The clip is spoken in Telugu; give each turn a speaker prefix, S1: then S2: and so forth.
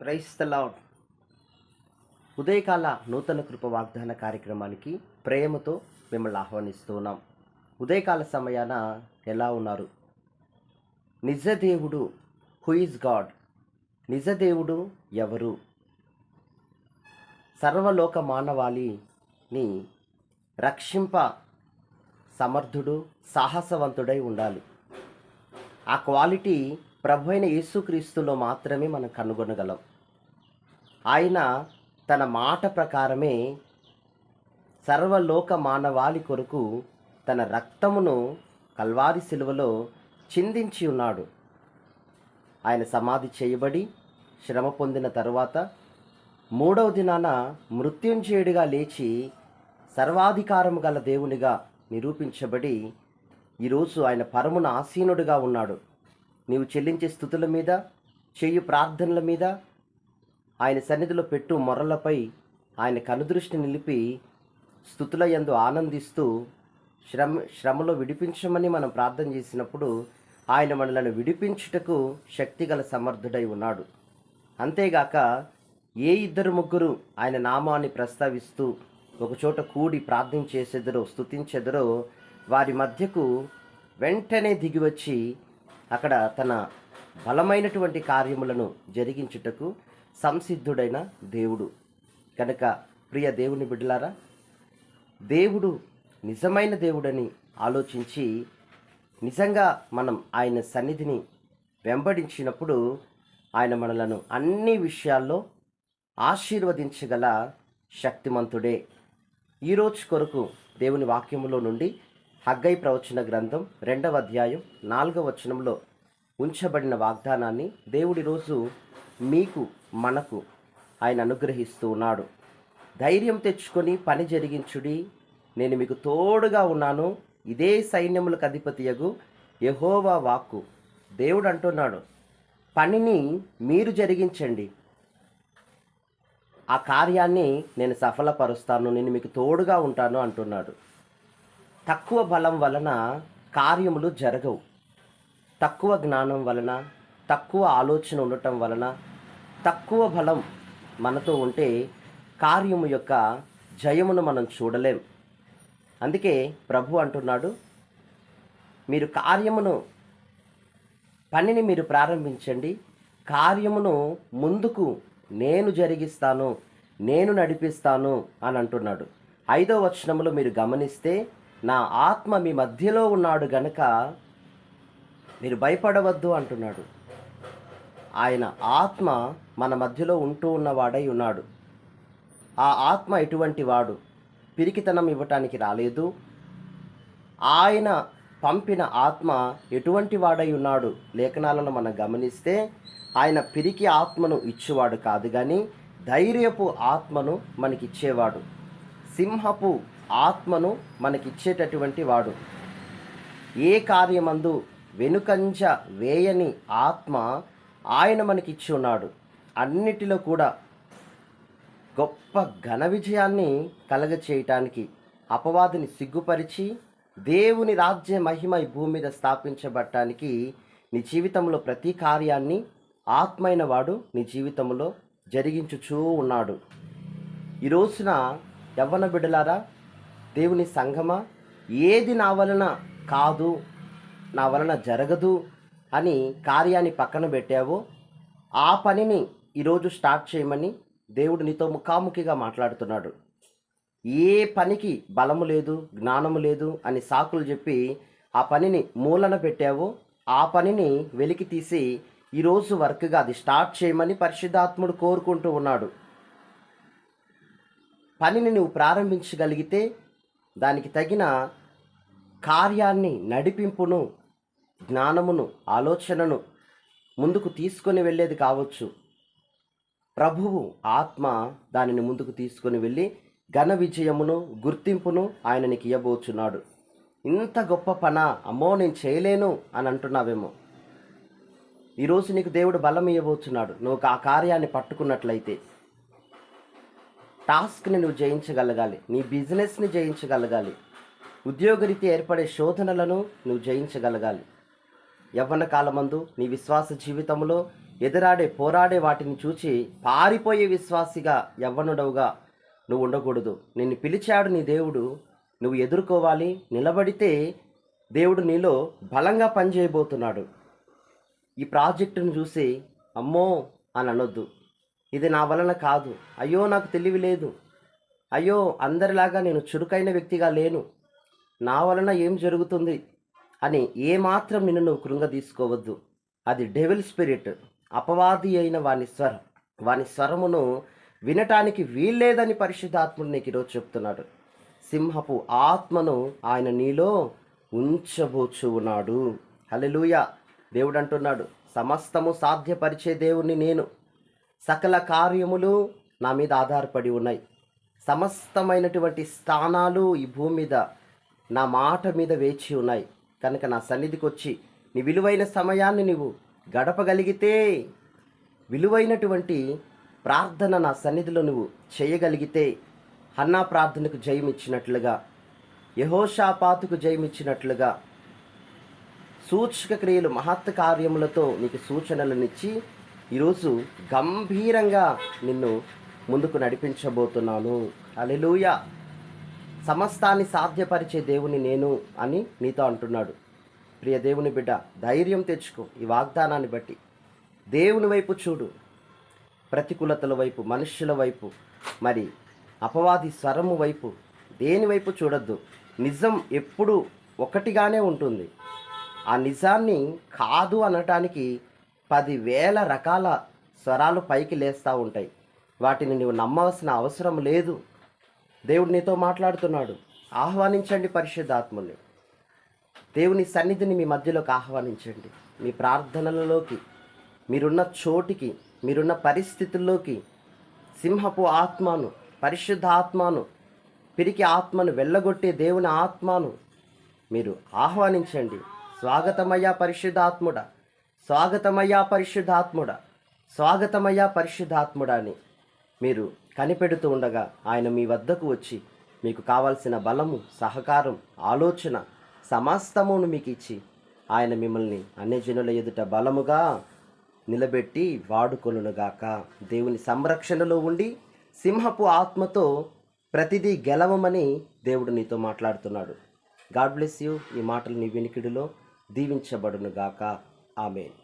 S1: ప్రైస్ ద లాడ్ ఉదయకాల నూతన కృప వాగ్దాన కార్యక్రమానికి ప్రేమతో మిమ్మల్ని ఆహ్వానిస్తూ ఉన్నాం. ఉదయకాల సమయాన ఎలా ఉన్నారు? నిజ దేవుడు హూ గాడ్ నిజ దేవుడు ఎవరు? సర్వలోక మానవాళిని రక్షింప సమర్థుడు సాహసవంతుడై ఉండాలి. ఆ క్వాలిటీ ప్రభు అయిన యేసుక్రీస్తులో మాత్రమే మనం కనుగొనగలం. ఆయన తన మాట ప్రకారమే సర్వలోక మానవాళి కొరకు తన రక్తమును కల్వారి శిలువలో చిందించి ఉన్నాడు. ఆయన సమాధి చేయబడి శ్రమ పొందిన తరువాత మూడవ దినాన మృత్యుంజయుడిగా లేచి సర్వాధికారము గల దేవునిగా నిరూపించబడి ఈరోజు ఆయన పరమున ఆసీనుడిగా ఉన్నాడు. నీవు చెల్లించే స్థుతుల మీద చెయ్యి ప్రార్థనల మీద ఆయన సన్నిధిలో పెట్టు మొరలపై ఆయన కనుదృష్టి నిలిపి స్థుతుల యందు ఆనందిస్తూ శ్రమ శ్రమలో విడిపించమని మనం ప్రార్థన చేసినప్పుడు ఆయన మనలను విడిపించుటకు శక్తిగల సమర్థుడై ఉన్నాడు. అంతేగాక ఏ ఇద్దరు ముగ్గురు ఆయన నామాన్ని ప్రస్తావిస్తూ ఒకచోట కూడి ప్రార్థన చేసేదరో స్థుతించెదరో వారి మధ్యకు వెంటనే దిగివచ్చి అక్కడ తన బలమైనటువంటి కార్యములను జరిగించుటకు సంసిద్ధుడైన దేవుడు. కనుక ప్రియ దేవుని బిడ్డలారా దేవుడు నిజమైన దేవుడని ఆలోచించి నిజంగా మనం ఆయన సన్నిధిని వెంబడించినప్పుడు ఆయన మనలను అన్ని విషయాల్లో ఆశీర్వదించగల శక్తిమంతుడే. ఈరోజు కొరకు దేవుని వాక్యములో నుండి హగ్గై ప్రవచన గ్రంథం రెండవ అధ్యాయం నాలుగవ వచనంలో ఉంచబడిన వాగ్దానాన్ని దేవుడి రోజు మీకు మనకు ఆయన అనుగ్రహిస్తూ ఉన్నాడు. ధైర్యం తెచ్చుకొని పని జరిగించుడి. నేను మీకు తోడుగా ఉన్నాను. ఇదే సైన్యములకు అధిపతియగు యహోవా వాక్కు. దేవుడు అంటున్నాడు పనిని మీరు జరిగించండి. ఆ కార్యాన్ని నేను సఫలపరుస్తాను. నేను మీకు తోడుగా ఉంటాను అంటున్నాడు. తక్కువ బలం వలన కార్యములు జరగవు. తక్కువ జ్ఞానం వలన తక్కువ ఆలోచన ఉండటం వలన తక్కువ బలం మనతో ఉంటే కార్యము యొక్క జయమును మనం చూడలేం. అందుకే ప్రభు అంటున్నాడు మీరు కార్యమును పనిని మీరు ప్రారంభించండి. కార్యమును ముందుకు నేను జరిగిస్తాను నేను నడిపిస్తాను అని అంటున్నాడు. ఐదో వచనములో మీరు గమనిస్తే నా ఆత్మ మీ మధ్యలో ఉన్నాడు గనక మీరు భయపడవద్దు అంటున్నాడు. ఆయన ఆత్మ మన మధ్యలో ఉంటూ ఉన్నవాడై ఉన్నాడు. ఆ ఆత్మ ఎటువంటి వాడు? పిరికితనం ఇవ్వటానికి రాలేదు. ఆయన పంపిన ఆత్మ ఎటువంటి వాడై ఉన్నాడు? లేఖనాలను మనం గమనిస్తే ఆయన పిరికి ఆత్మను ఇచ్చేవాడు కాదు కానీ ధైర్యపు ఆత్మను మనకిచ్చేవాడు. సింహపు ఆత్మను మనకిచ్చేటటువంటి వాడు. ఏ కార్యమందు వెనుకంచ వేయని ఆత్మ ఆయన మనకిచ్చి ఉన్నాడు. అన్నిటిలో కూడా గొప్ప ఘన విజయాన్ని కలగచేయటానికి అపవాదిని సిగ్గుపరిచి దేవుని రాజ్య మహిమ ఈ భూమి మీద స్థాపించబడటానికి నీ జీవితంలో ప్రతి కార్యాన్ని ఆత్మైన వాడు నీ జీవితంలో జరిగించుచూ ఉన్నాడు. ఈ రోజున యవ్వన బిడ్డలారా దేవుని సంఘమా? ఏది నా వలన కాదు నా వలన జరగదు అని కార్యాన్ని పక్కన పెట్టావో ఆ పనిని ఈరోజు స్టార్ట్ చేయమని దేవుడు నీతో ముఖాముఖిగా మాట్లాడుతున్నాడు. ఏ పనికి బలము లేదు జ్ఞానము లేదు అని సాకులు చెప్పి ఆ పనిని మూలన పెట్టావో ఆ పనిని వెలికి తీసి ఈరోజు వర్క్గా అది స్టార్ట్ చేయమని పరిశుద్ధాత్ముడు కోరుకుంటూ ఉన్నాడు. పనిని నువ్వు ప్రారంభించగలిగితే దానికి తగిన కార్యాన్ని నడిపింపును జ్ఞానమును ఆలోచనను ముందుకు తీసుకొని వెళ్ళేది కావచ్చు. ప్రభువు ఆత్మ దానిని ముందుకు తీసుకొని వెళ్ళి ఘన విజయమును గుర్తింపును ఆయన నీకు ఇవ్వబోచున్నాడు ఇంత గొప్ప పన అమ్మో నేను చేయలేను అని అంటున్నావేమో. ఈరోజు నీకు దేవుడు బలం ఇవ్వబోచున్నాడు నువ్వు ఆ కార్యాన్ని పట్టుకున్నట్లయితే టాస్క్ని నువ్వు జయించగలగాలి. నీ బిజినెస్ని జయించగలగాలి. ఉద్యోగరీతి ఏర్పడే శోధనలను నువ్వు జయించగలగాలి. యవ్వన కాలమందు నీ విశ్వాస జీవితంలో ఎదురాడే పోరాడే వాటిని చూచి పారిపోయే విశ్వాసిగా యవ్వనుడవుగా నువ్వు ఉండకూడదు. నిన్ను పిలిచాడు నీ దేవుడు. నువ్వు ఎదుర్కోవాలి. నిలబడితే దేవుడు నీలో బలంగా పనిచేయబోతున్నాడు. ఈ ప్రాజెక్టును చూసి అమ్మో అని అనొద్దు. ఇది నా వలన కాదు. అయ్యో నాకు తెలివి లేదు. అయ్యో అందరిలాగా నేను చురుకైన వ్యక్తిగా లేను. నా వలన ఏం జరుగుతుంది అని ఏమాత్రం నిన్ను నువ్వు కృంగ తీసుకోవద్దు అది డెవిల్ స్పిరిట్ అపవాది అయిన వాని స్వరం వాని స్వరమును వినటానికి వీల్లేదని పరిశుద్ధాత్ముడు నీకు ఈరోజు చెప్తున్నాడు. సింహపు ఆత్మను ఆయన నీలో ఉంచబోచు ఉన్నాడు. హల్లెలూయ. దేవుడు అంటున్నాడు సమస్తము సాధ్యపరిచే దేవుణ్ణి నేను. సకల కార్యములు నా మీద ఆధారపడి ఉన్నాయి. సమస్తమైనటువంటి స్థానాలు ఈ భూమి మీద నా మాట మీద వేచి ఉన్నాయి. కనుక నా సన్నిధికి వచ్చి నీ విలువైన సమయాన్ని నువ్వు గడపగలిగితే విలువైనటువంటి ప్రార్థన నా సన్నిధిలో నువ్వు చేయగలిగితే హన్నా ప్రార్థనకు జయమిచ్చినట్లుగా యహోషాపాతుకు జయమిచ్చినట్లుగా సూచక క్రియలు మహత్ కార్యములతో నీకు సూచనలనిచ్చి ఈరోజు గంభీరంగా నిన్ను ముందుకు నడిపించబోతున్నాను. అలెలుయ సమస్తాన్ని సాధ్యపరిచే దేవుని నేను అని నీతో అంటున్నాడు. ప్రియ దేవుని బిడ్డ ధైర్యం తెచ్చుకో ఈ వాగ్దానాన్ని బట్టి. దేవుని వైపు చూడు. ప్రతికూలతల వైపు మనుష్యుల వైపు మరి అపవాది స్వరము వైపు దేని వైపు చూడొద్దు. నిజం ఎప్పుడు ఒకటిగానే ఉంటుంది. ఆ నిజాన్ని కాదు అనటానికి పదివేల రకాల స్వరాలు పైకి లేస్తూ ఉంటాయి. వాటిని నువ్వు నమ్మవలసిన అవసరం లేదు. దేవుడు నీతో మాట్లాడుతున్నాడు. ఆహ్వానించండి పరిశుద్ధాత్మని. దేవుని సన్నిధిని మీ మధ్యలోకి ఆహ్వానించండి. మీ ప్రార్థనలలోకి మీరున్న చోటికి మీరున్న పరిస్థితుల్లోకి సింహపు ఆత్మను పరిశుద్ధ ఆత్మను పిరికి ఆత్మను వెళ్ళగొట్టే దేవుని ఆత్మను మీరు ఆహ్వానించండి. స్వాగతమయ్యా పరిశుద్ధాత్ముడా. స్వాగతమయ్యా పరిశుద్ధాత్ముడ స్వాగతమయ్యా పరిశుద్ధాత్ముడా అని మీరు కనిపెడుతూ ఉండగా ఆయన మీ వద్దకు వచ్చి మీకు కావాల్సిన బలము సహకారం ఆలోచన సమస్తమును మీకు ఇచ్చి ఆయన మిమ్మల్ని అన్యజనుల ఎదుట బలముగా నిలబెట్టి వాడుకొనుగాక దేవుని సంరక్షణలో ఉండి సింహపు ఆత్మతో ప్రతిదీ గెలవమని దేవుడు నీతో మాట్లాడుతున్నాడు. God bless you. ఈ మాటలు నీ వినికిడిలో దీవించబడునుగాక. Amin.